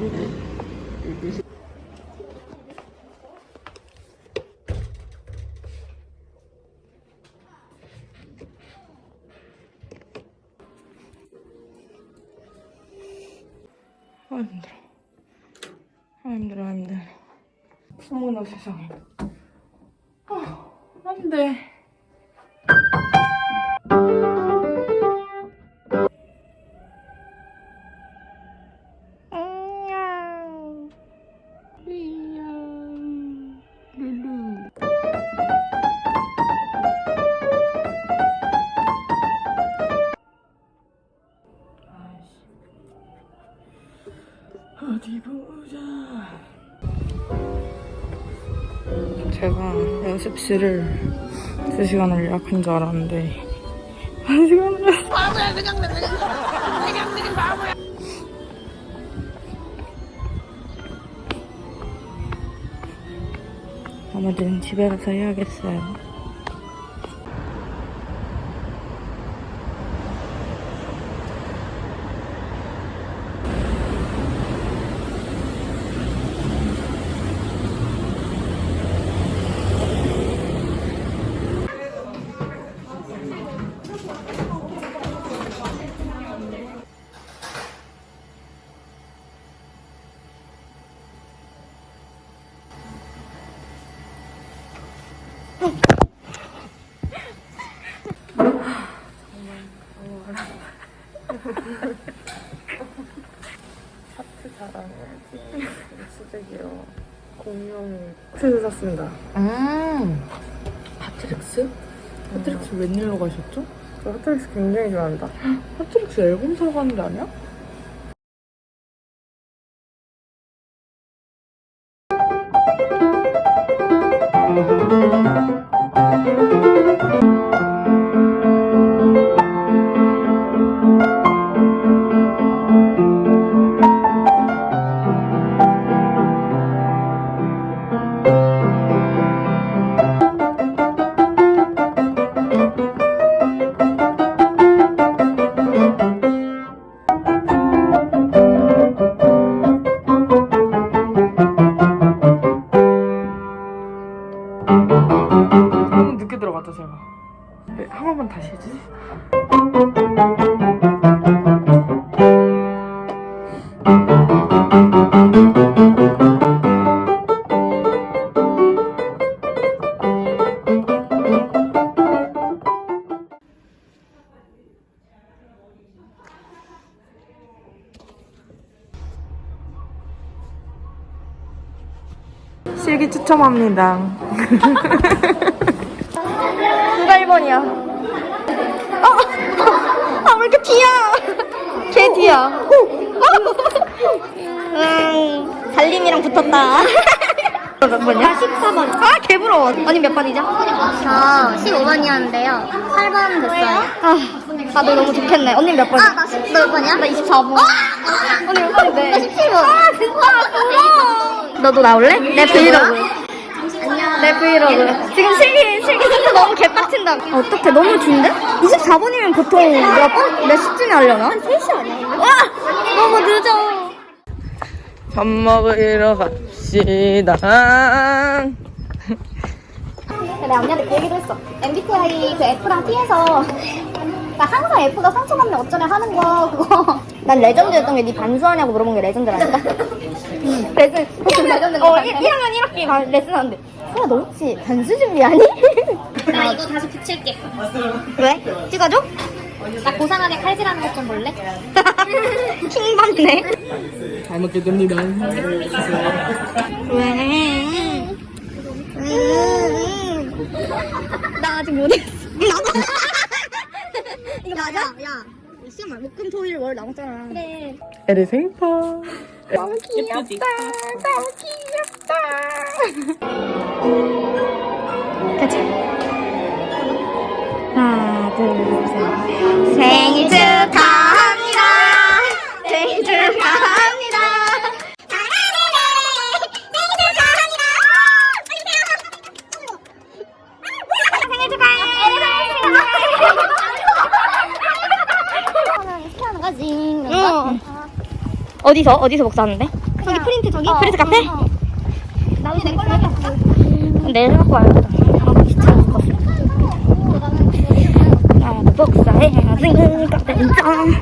아 힘들어. 아 힘들어 아 힘들어. 어머나 세상에. 아 안돼. 어디 보자. 제가 연습실을 2시간을 예약한 줄 알았는데 1시간을 바보야 그냥 그냥 그냥 바보야 아무튼 집에 가서 해야겠어요 공룡 하트를 샀습니다 음. 하트릭스? 하트릭스 웬일로 가셨죠? 저 하트릭스 굉장히 좋아한다 하트릭스 앨범 사러 가는 게 아니야? 들어갔다 제가 네, 한 번만 다시 해주세요. 실기 추첨합니다 1번이야? 어! 아, 왜 이렇게 티야? 개 티야. 음, 달림이랑 붙었다. 몇 번이야? 14번. 아, 개 부러워. 언니 몇 번이죠? 저 15번이었는데요. 8번 됐어요. 아, 나도 너무 좋겠네. 언니 몇 번이야? 아, 나 10, 너몇 번이야? 나 24번. 언니 몇 번인데? 나 17번. 아, 진짜 부러워. 너도 나올래? 내 브이로그. 내 브이로그. 지금 실기, 실기 진짜 너무 개빡친다. 어떡해, 너무 긴데? 24번이면 보통 몇 번? 몇 시쯤에 하려나? 한 3시 아니야? 와! 너무 늦어. 밥 먹으러 갑시다 내가 언니한테 그 얘기도 했어. MBTI 그 F랑 T에서 나 항상 F가 상처받면 어쩌냐 하는 거 그거. 난 레전드였던 게 네 반수하냐고 물어본 게 레전드라니까? 응. 레슨. 레전드 어, 같네. 1학년 1학기 반 레슨 하는데. 소야, 너 혹시 반수 준비하니? 나 이거 다시 붙일게. 왜? 찍어줘? 나 고3 안에 칼질하는 것 좀 볼래? 킹 받네. 잘 먹겠습니다 왜? 음. 나 아직 못했어. 이거 맞아? 야, 시험 말 목금 토일 월 남았잖아. 그래. 에리 생파 너무 귀엽다. 너무 귀엽다. 가자. 하나, 둘, 셋. 생 스키하는 거지. 응. 어디서? 어디서 복사하는데? 저기 프린트 저기? 어, 프린트 카페? 어, 어. 나도 내 걸로 해볼까? 내일 갖고 와야겠다. 아, 귀찮아 죽겠어. 나도 복사해야지. 카페인장.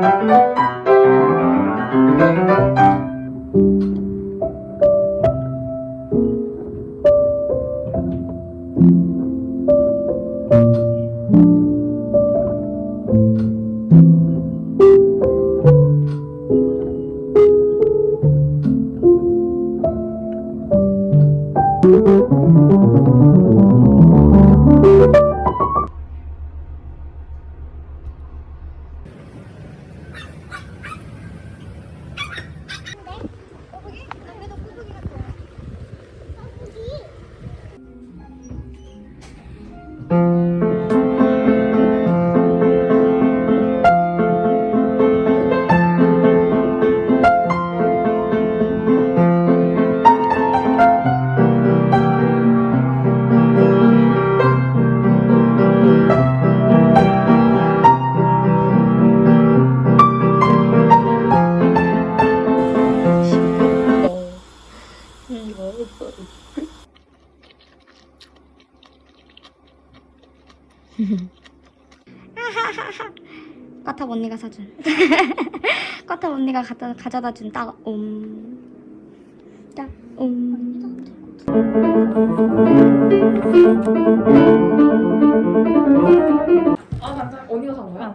까탑 사준. 까탑 언니가 가져, 가져다 준 딱, 옴. 딱, 옴. 아 맞아. 언니가 산 거야?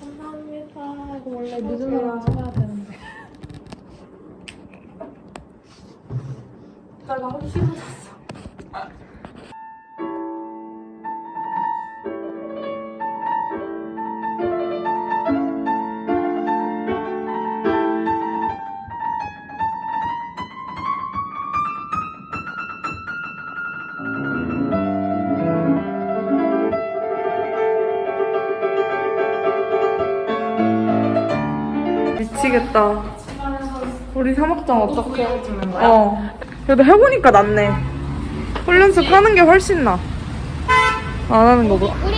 감사합니다. 이거 원래 늦으면 사야 되는데. 내가 하기 싫어졌어. 미치겠다. 우리 사막장 어떻게? 어. 그래도 해보니까 낫네. 훈련소 하는 게 훨씬 나. 안 하는 거보다. 우리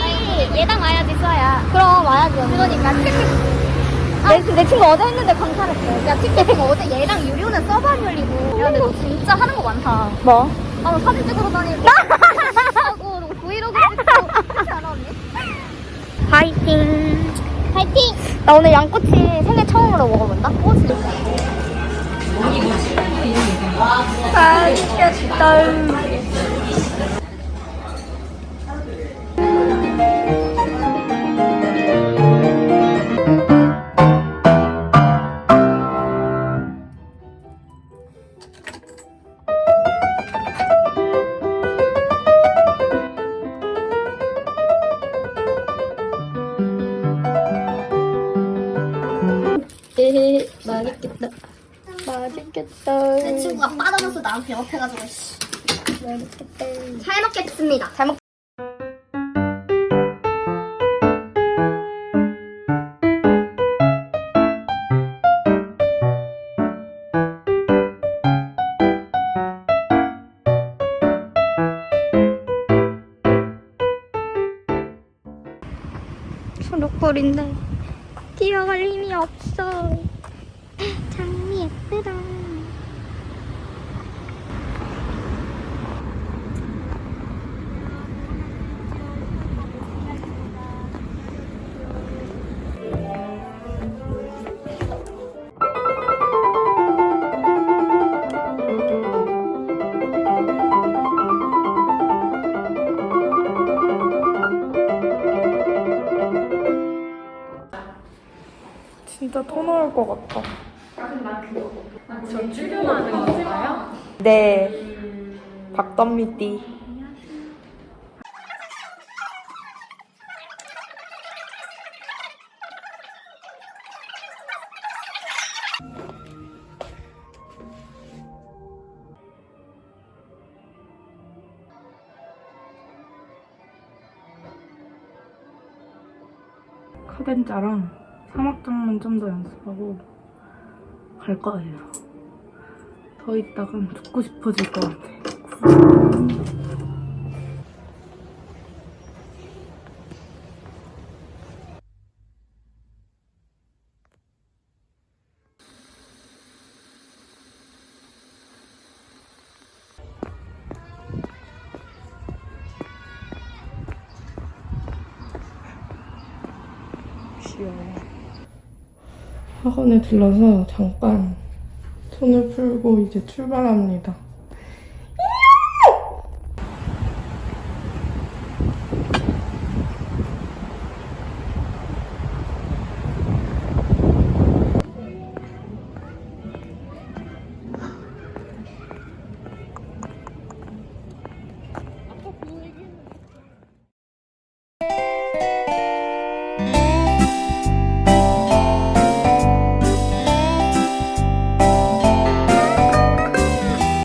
예당 와야지 써야. 그럼 와야지. 그러니까 내, 내 친구 어제 했는데 강탈했어. 야 틱톡 어제 얘랑 유료는 서버 안 열리고. 야 근데 너 진짜 하는 거 많다. 뭐? 아, 너 사진 찍으러 다니고. 하고 너 브이로그 찍고. 그렇지 않아 언니? 파이팅. 파이팅! 나 오늘 양꼬치 생애 처음으로 먹어본다. 오 진짜. 맛있겠 맛있겠다. 내 친구가 빠져줘서 나한테 영업해가지고 씨. 잘 먹겠습니다. 잘 먹. 초록볼인데 뛰어갈 힘이 없어. 예쁘다. 진짜 토 나올 것 같다. 저 출연하는 건가요? 네. 박던미띠. 카덴자랑 사막장만 좀 더 연습하고 갈 거예요. 서 있다가 듣고 싶어질 것 같아. 귀여워. 학원에 들러서 잠깐 손을 풀고 이제 출발합니다.